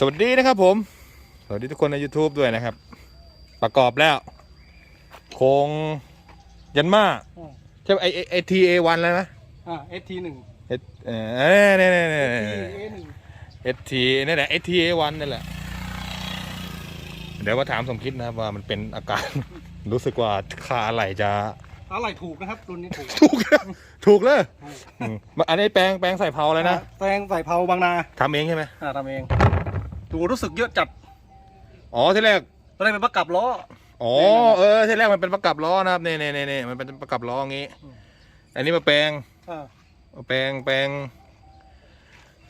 สวัสดีนะครับผม สวัสดีทุกคนใน YouTube ด้วยนะครับ ประกอบแล้ว โครงยันมาอืมใช่ไหมไอไอทีเอวันแล้วนะอ่า ST หนึ่งเอสเออเนี่ยเนี่ยเนี่ย ST A หนึ่งเอสทีนี่แหละเอสทีเอวันนี่แหละ เดี๋ยวมาถามสมคิดนะครับว่ามันเป็นอาการ รู้สึกว่าค่าอะไรจะอะไรถูกนะครับรุ่นนี้ถูก ถูกแล้วถูกเลยถูกอืมอันนี้แปลงแปลงใส่เผาเลยนะอ่าแตงใส่เผาบางนาทำเองใช่ไหมอ่าทำเอง ดูรู้สึกเยอะจัดอ๋อที่แรกตอนแรกเป็นประกับล้อ อ๋อเออที่แรกมันเป็นประกับล้อนะครับนี่นี่นี่นี่มันเป็นประกับล้ออย่างงี้อืมอันนี้มาแปลงอ่ามาแปลงแปลง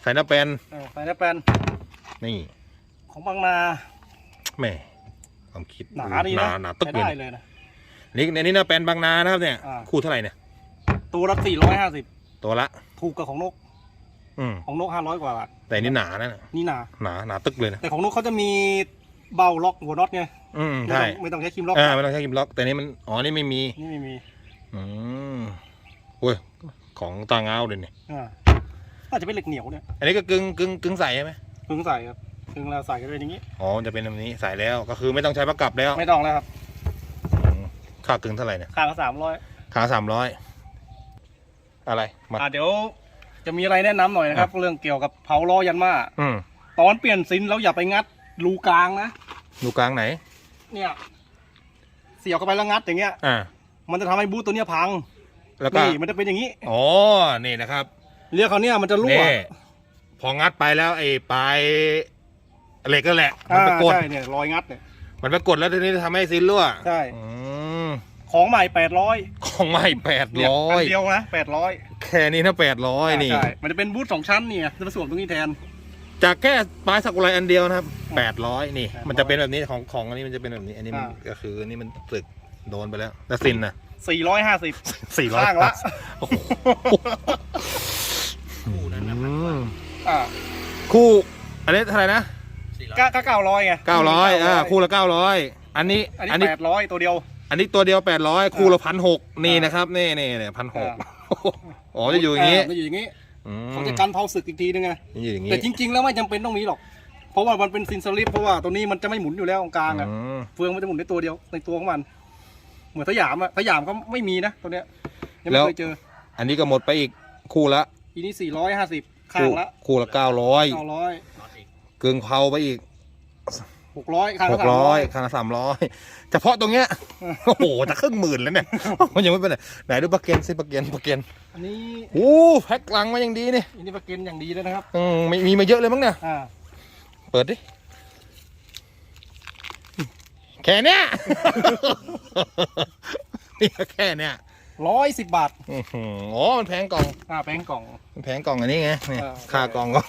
ใส่หน้าแปลนอ่าใส่หน้าแปลนนี่ของบางนาแม่ความคิดหนาดีหนะนาหนาตึกใช้เลยได้เลยนะนี่ในนี้หน้าแปลนบางนานะครับเนี่ยอ่าคู่เท่าไหร่เนี่ยตัวละสี่ร้อยห้าสิบตัวละถูกกับของนก อืมของนกห้าร้อยกว่าบาทแต่อันนี่หนานะนี่หนา หนาหนาตึกเลยนะแต่ของนกเขาจะมีเบาล็อกหัวน็อตไงอืมไม่ใช่ต้องไม่ต้องใช้ครีมล็อกอ่าไม่ต้องใช้กิมล็อก แต่นี่มันอ๋อนี่ไม่มีนี่ไม่มีอืมโอ้ยของตางเอาเลยเนี่ยอ่าน่าจะเป็นเหล็กเหนียวเนี่ยอันนี้ก็กึ่งกึ่งกึ่งใส่ใช่ไหมเพิ่งใส่ครับเพิ่งเราใส่กันเป็นอย่างนี้ อ๋อจะเป็นแบบนี้ใส่แล้วก็คือไม่ต้องใช้ประกับแล้วไม่ต้องแล้วครับอืมค่ากึ่งเท่าไหร่เนี่ยค่าละสามร้อยขาสามร้อยอะไรมา อ่าเดี๋ยว จะมีอะไรแนะนำหน่อยนะครับ เรื่องเกี่ยวกับเผาล้อยันมาอืมตอนเปลี่ยนซินแล้วอย่าไปงัดรูกลางนะดูกลางไหน เนี่ยเสียบเข้าไปแล้วงัดอย่างเงี้ย อ่า มันจะทำให้บูทตัวเนี้ยพังแล้วก็ นี่มันจะเป็นอย่างนี้อ๋อ นี่นะครับเรียกเขาเนี่ยมันจะรั่วนี่พองัดไปแล้วไอ้ปลายเหล็กก็แหละ มันอ่าไปกด ใช่เนี่ยรอยงัดเนี่ยมันไปกดแล้วทีนี้ทำให้ซินรั่วใช่ อืม ของใหม่แปดร้อยของใหม่แปดเนี่ยร้ออัยนเดียวนะแปดร้อยแค่นี้นะแปดร้อยนี่ใช่มันจะเป็นบูทสองชั้นเนี่ยจะมาสวมตรงนี้แทน จากแค่ปลายสักุไรอันเดียวนะครับแปดร้อยนี่800มันจะเป็นแบบนี้ของของอันนี้มันจะเป็นแบบนี้ อันนี้มันอ่าก็คืออันนี้มันสึกโดนไปแล้วแต่ซินนะสี่ร้อยห้าสิบสี่ร้อยข้างละโอ้โหอืมอ่าคู่อันนี้เท่าไหร่นะก็ก็เก้าร้อยไงเก้าร้อยอ่าคู่ละเก้าร้อยอันนี้อันอันนี้นี้แปดร้อยตัวเดียว อันนี้ตัวเดียวแปดร้อยคู่ละพันหกนี่อ่านนะครับนี่นี่นี่พันหกอ่าอ๋อจะอยู่อย่างนี้จะอยู่อย่างนี้อืมเขาจะกันเผาศึกอีกทีนึงไงอยู่อย่างนี้แต่จริง ๆ แล้วไม่จำเป็นต้องมีหรอกเพราะว่ามันเป็นซินสลิปเพราะว่าตัวนี้มันจะไม่หมุนอยู่แล้วตรงกลางอะอืมเฟืองมันจะหมุนในตัวเดียวในตัวของมันเหมือนสยามอะสยามก็ไม่มีนะตัวเนี้ยยังไม่เคยเจอ อันนี้ก็หมดไปอีกคู่ละอีนี้สี่ร้อยห้าสิบข้างละคู่ละเก้าร้อยเก้าร้อยเกินเผาไปอีก หกร้อยข้างหละกสามร้ร้ออยยคันละสามร้อยเฉพาะตรงเนี้ยโอ้โหจะครึ่งหมื่นแล้วเนี่ยมันยังไม่เป็นไรไหนดูปลาเกนสิปลาเกนปลาเกนอันนี้โอ้แพ็คลังมาอย่างดีนี่อันนี้ประเก็นอย่างดีเลยนะครับ อืมมีมีมาเยอะเลยมั้งเนี่ยอ่าเปิดดิแค่เนี้ย นี่แค่เนี้ยร้อยสิบบาทอื้อหืออ๋อมันแพงกล่องอ่าแป้งกล่อง มันแพงกล่องอันนี้ไงเนี่ยเออ ค่ากล่องก็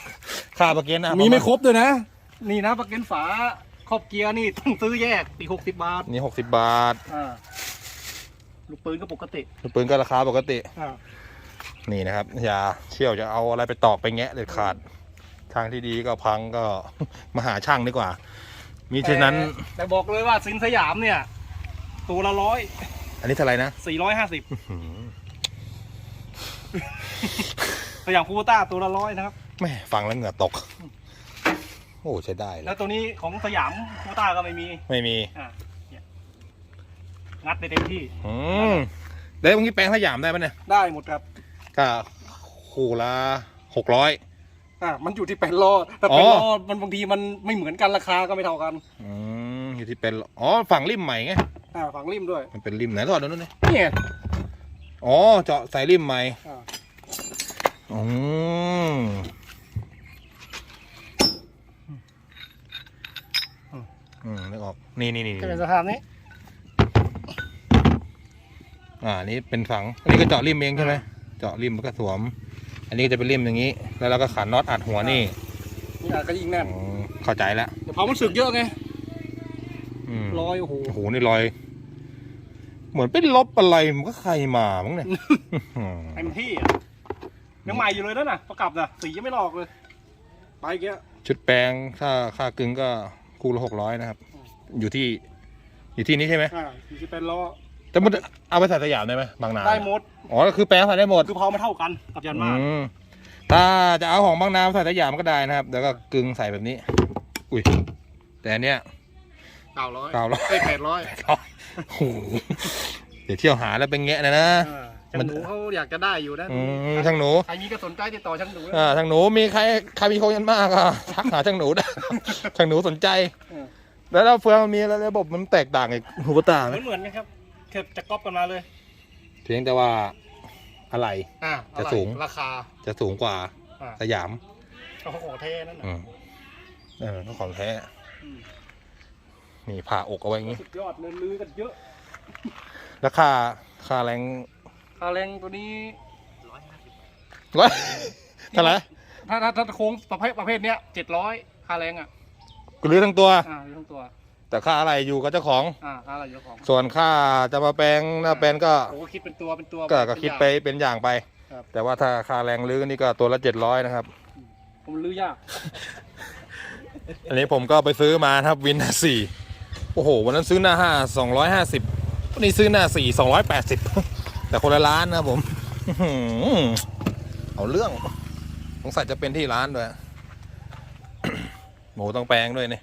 ค่าปลาเกนอะมีไม่ปะาณครบด้วยนะ นี่นะประเก็นฝา ครอบเกียร์นี่ต้องซื้อแยกอีกหกสิบบาทนี่หกสิบบาทอ่าลูกปืนก็ปกติลูกปืนก็ราคาปกติอ่านี่นะครับอย่าเชี่ยวจะเอาอะไรไปตอกไปแงะเด็ดขาด ทางที่ดีก็พังก็มาหาช่างดีกว่า มีฉะนั้น แต่แต่บอกเลยว่าสินสยามเนี่ย ตัวละร้อยอันนี้เท่าไหร่นะสี่ร้อยห้าสิบหืมสยามคูโบต้าตัวละร้อยนะครับแม่ฟังแล้วเหงื่อตก โอ้ใช้ได้เลแล้ยวตัวนี้ของสยามคูโบต้าก็ไม่มีไม่มีอ่าเนี่ยงัดได้เต็มที่อืมแล้วตรงนี้แปลงสยามได้ปะเนี่ยได้หมดครับก็คู่ละหกร้อย อ่ามันอยู่ที่แปดล้อแต่แปดอ๋อล้อมันบางทีมันไม่เหมือนกันราคาก็ไม่เท่ากันอืมอยู่ที่เป็นอ๋อฝั่งริมใหม่ไงอ่าฝั่งริมด้วยมันเป็นริมไหนทอดดูนู่นนี่เนี่ยอ๋อเจาะใส่ริมใหม่อ่าอืม อืมนึกออก นี่นี่นี่จะเป็นสภาพนี้อ่านี่เป็นฝัง อันนี้ก็เจาะริมเองใช่ไหมเจาะริมแล้วก็สวม อันนี้ก็จะเป็นริมอย่างนี้ แล้วเราก็ขันน็อตอัดหัวนี่นี่อาจก็ยิ่งแน่น อืมเข้าใจแล้วแต่พอมันสึกเยอะไงอืมรอยโอ้โหโอ้โหนี่รอย เหมือนเป็นลบอะไรมันก็ใครมามั้งเนี่ย เต็มที่อะยังใหม่อยู่เลยนั่นน่ะประกับน่ะสียังไม่ลอกเลย ไปเกี้ยชุดแปลงค่าค่ากึ่งก็ คู่ละหกร้อยนะครับ อยู่ที่ อยู่ที่นี้ใช่ไหมอ่าสีที่เป็นล้อแต่มันเอาไปใส่สยามได้ไหมบางนาได้หมด อ๋อก็คือแปลงใส่ได้หมดคือเพาไม่เท่ากันกับยันมาอืมถ้าจะเอาของบางนาใส่สยามก็ได้นะครับ แล้วก็กึ่งใส่แบบนี้ อุ้ย แต่อันเนี้ย เก้าร้อยเก้าร้อยเอ้ยแปดร้อย โอ้โหเดี๋ยวเที่ยวหาแล้วเป็นแงะนะนะ ช่างหนูเขาอยากจะได้อยู่นะอืมช่างหนูใครมีก็สนใจติดต่อช่างหนูนะอ่าช่างหนูมีใครใครมีโคยันมากอะทักหาช่างหนูได้ ช่างหนูสนใจ เออแล้วเราเฟืองมันมีอะไรระบบมันแตกต่างกับฮูบตาเหไหมมือนเหมือนๆนะครับแค่จะก๊อปกันมาเลยเพียงแต่ว่าอะไร อ่าจะสูง ราคาจะสูงกว่าอ่าสยามเขาของแท้นั่นน่ะอืมเออต้องของแท้อืมนี่ผ่าอกเอาไว้อย่างงี้ สุดยอดเลยลือกันเยอะ แล้วค่าค่าแรง ค่าแรงตัวนี้ร้อยเท่าไหร่ถ้าถ้าถ้าโค้งประเภทประเภทเนี้ยเจ็ดร้อยค่าแรงอะกูรื้อทั้งตัว อ่าอยู่ทั้งตัวแต่ค่าอะไรอยู่กับเจ้าของ อ่าค่าอะไรเยอะของส่วนค่าจะมาแปลงหน้าแปลนก็โอ้ก็คิดเป็นตัวเป็นตัวก็เป็นก็คิดอย่างไปเป็นอย่างไป ครับแต่ว่าถ้าค่าแรงรื้อนี่ก็ตัวละเจ็ดร้อยนะครับ ผมลือยากอันนี้ผมก็ไปซื้อมานะครับวินหน้าสี่โอ้โห วันนั้นซื้อหน้าห้าสองร้อยห้าสิบวันนี้ซื้อหน้าสี่สองร้อยแปดสิบ แต่คนละร้านนะครับผมอื้อหือเอาเรื่องสงสัยจะเป็นที่ร้านด้วยหมูต้องแปลงด้วยนี่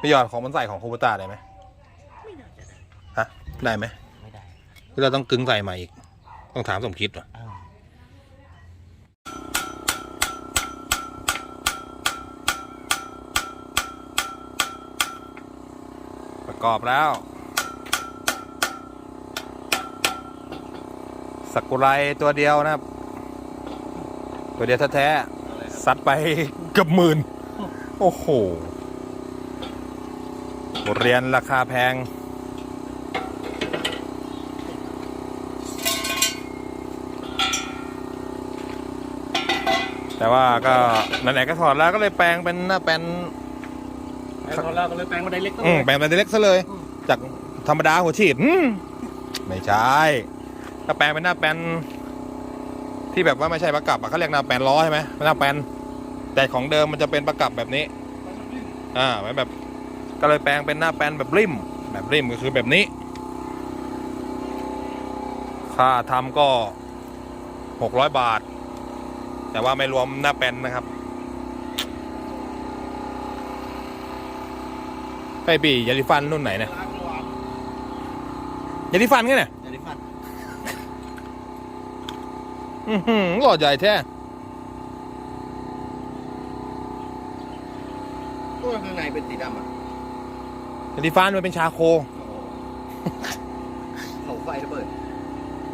พี่ยอดของมันใส่ของคูปต้าได้ไหมฮะได้ไหมไม่ได้หรือเราต้องกึ่งใส่ใหม่อีก ต้องถามสมคิดว่ะอ้าวประกอบแล้ว สักุไรตัวเดียวนะครับ ตัวเดียวแท้ๆซัดไปเกือบหมื่น โอ้โหบทเรียนราคาแพง แต่ว่าก็ไหนๆก็ถอดแล้วก็เลยแปลงเป็นหน้าแปลนไอ้ตอนแรกก็เลยแปลงมาไดเล็กก็อืเลมยแปลงเป็นเล็กซะเลยอืมจากธรรมดาหัวฉีดอืมไม่ใช่ ถ้าแปลงเป็นหน้าแปลนที่แบบว่าไม่ใช่ประกับอะเขาเรียกหน้าแปลนล้อใช่ไหมหน้าแปลนแต่ของเดิมมันจะเป็นประกับแบบนี้อ่าไว้แบบก็เลยแปลงเป็นหน้าแปลนแบบริม แบบริมก็คือแบบนี้ ค่าทำก็หกร้อยบาท แต่ว่าไม่รวมหน้าแปลนนะครับไอปียาลิฟันรุ่นไหนเนี่ยล้างเมื่อวานยาลิฟันไงเนี่ยยวนี้ฟัน หือหล่อใหญ่แท้ตัวข้างในเป็นสีดำอะยาลิฟันมันเป็นชาโคเขาไฟระเบิด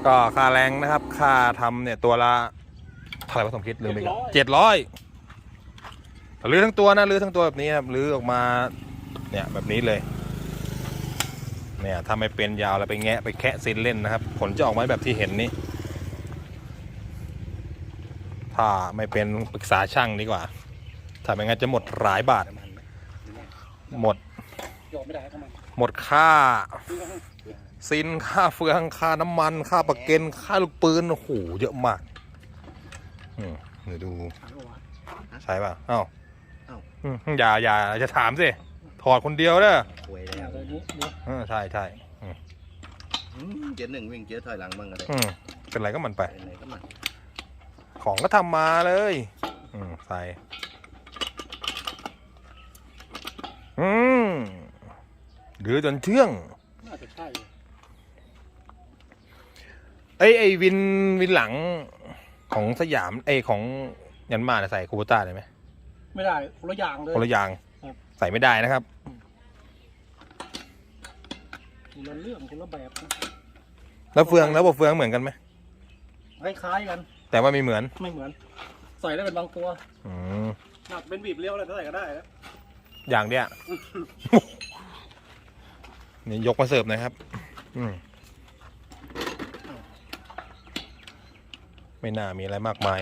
ก็ค่าแรงนะครับ ค่าทำเนี่ยตัวละเท่าไหร่วะสมคิดลืมไปเจ็ดร้อยรื้อทั้งตัวนะรื้อทั้งตัวแบบนี้ครับรื้อออกมา เนี่ยแบบนี้เลย เนี่ยถ้าไม่เป็นยาวแล้วไปแงะไปแคะซินเล่นนะครับ ผลจะออกมาแบบที่เห็นนี้ ถ้าไม่เป็นปรึกษาช่างดีกว่า ถ้าไม่งั้นจะหมดหลายบาทประมาณไหมหมดหยอกไม่ได้เข้ามาหมดค่าซื้อมาให้ซินค่าเฟืองค่าน้ำมัน ค่าประเกันค่าลูกปืนโอ้โหเยอะมากอืมเดี๋ยวดูเมื่อวานใช่ป่ะอ้าวอ้าวอืมอย่าอย่าจะถามสิ ถอดคนเดียวเด้อหวยเนี่แล้ยวตัวนี้เดี๋ยวเออใช่ใช่อืมอืมเกียร์หนึ่งวิ่งเกียร์ถอยหลังบ้างก็ได้อืมเป็นไรก็มันไปไปไหนก็มา ของก็ทำมาเลย อืมใส่ อืมหรือจนเชื่อง น่าจะใช่เอ้ยไอวินวินหลังของสยามไอยของยันมาเนี่ยใส่คูโบต้าได้ไหมไม่ได้คนละอย่างเลย คนละอย่างครับ ใส่ไม่ได้นะครับ คนละเรื่องคนละแบบนะแล้วเฟืองแล้วบบเฟืองเหมือนกันไหมคล้ายๆกัน แต่ว่าไม่เหมือนไม่เหมือน ใส่ได้เป็นบางตัวอืมหนักเป็นบีบเลี้ยวอะไรก็ใส่ก็ได้นะอย่างเนี้ย นี่ยกมาเสิร์ฟหนะครับ อืมไม่น่ามีอะไรมากมาย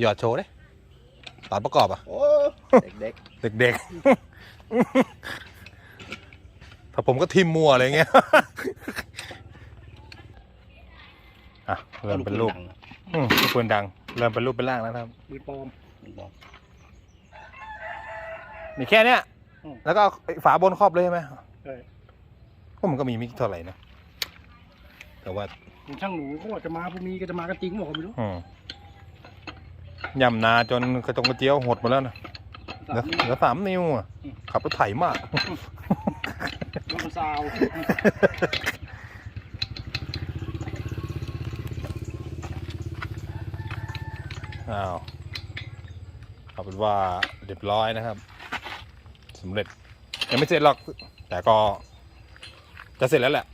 หยอดโชว์เด้ตอนประกอบอะ โอ้เด็กเด็กๆ ถ้าผมก็ทิมมัวอะไรเงี้ยอะๆ เริ่มเป็นรูปดังอืมลูกปืนดัง เริ่มเป็นรูปเป็นร่างแล้วนะครับบีบปลอมมันบอกมีแค่เนี้ย อืม แล้วก็เอาไอ้ฝาบนครอบเลยใช่ไหมใช่ก็มันก็มีไม่เท่าไหร่นะ แต่ว่าช่างหนูเขาบอกจะมาพรุ่งนี้ก็จะมากันจริงบอกเขาไม่รู้อืมย่ำนาจนกระจงกระเจียวหดหมดแล้วนะเหลือเหลือสามนิ้วอะขับรถไถมากโดนซาว อ้าวเอาเป็นว่าเรียบร้อยนะครับสำเร็จยังไม่เสร็จหรอก แต่ก็จะเสร็จแล้วแหละ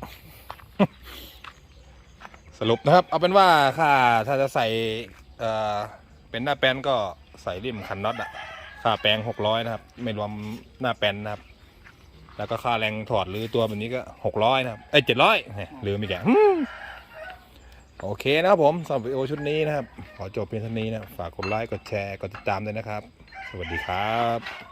สรุปนะครับ เอาเป็นว่าค่าถ้าจะใส่เอ่อเป็นหน้าแปลนก็ใส่ริมคันน็อตอะค่าแปลงหกร้อยนะครับ ไม่รวมหน้าแปลนนะครับ แล้วก็ค่าแรงถอดหรือตัวแบบนี้ก็หกร้อยนะครับเอ้ยเจ็ดร้อยลืมอีกแก โอเคนะครับผมสำหรับวิดีโอชุดนี้นะครับ ขอจบเพียงเท่านี้นะ ฝากกดไลค์ กดแชร์ กดติดตามด้วยนะครับ สวัสดีครับ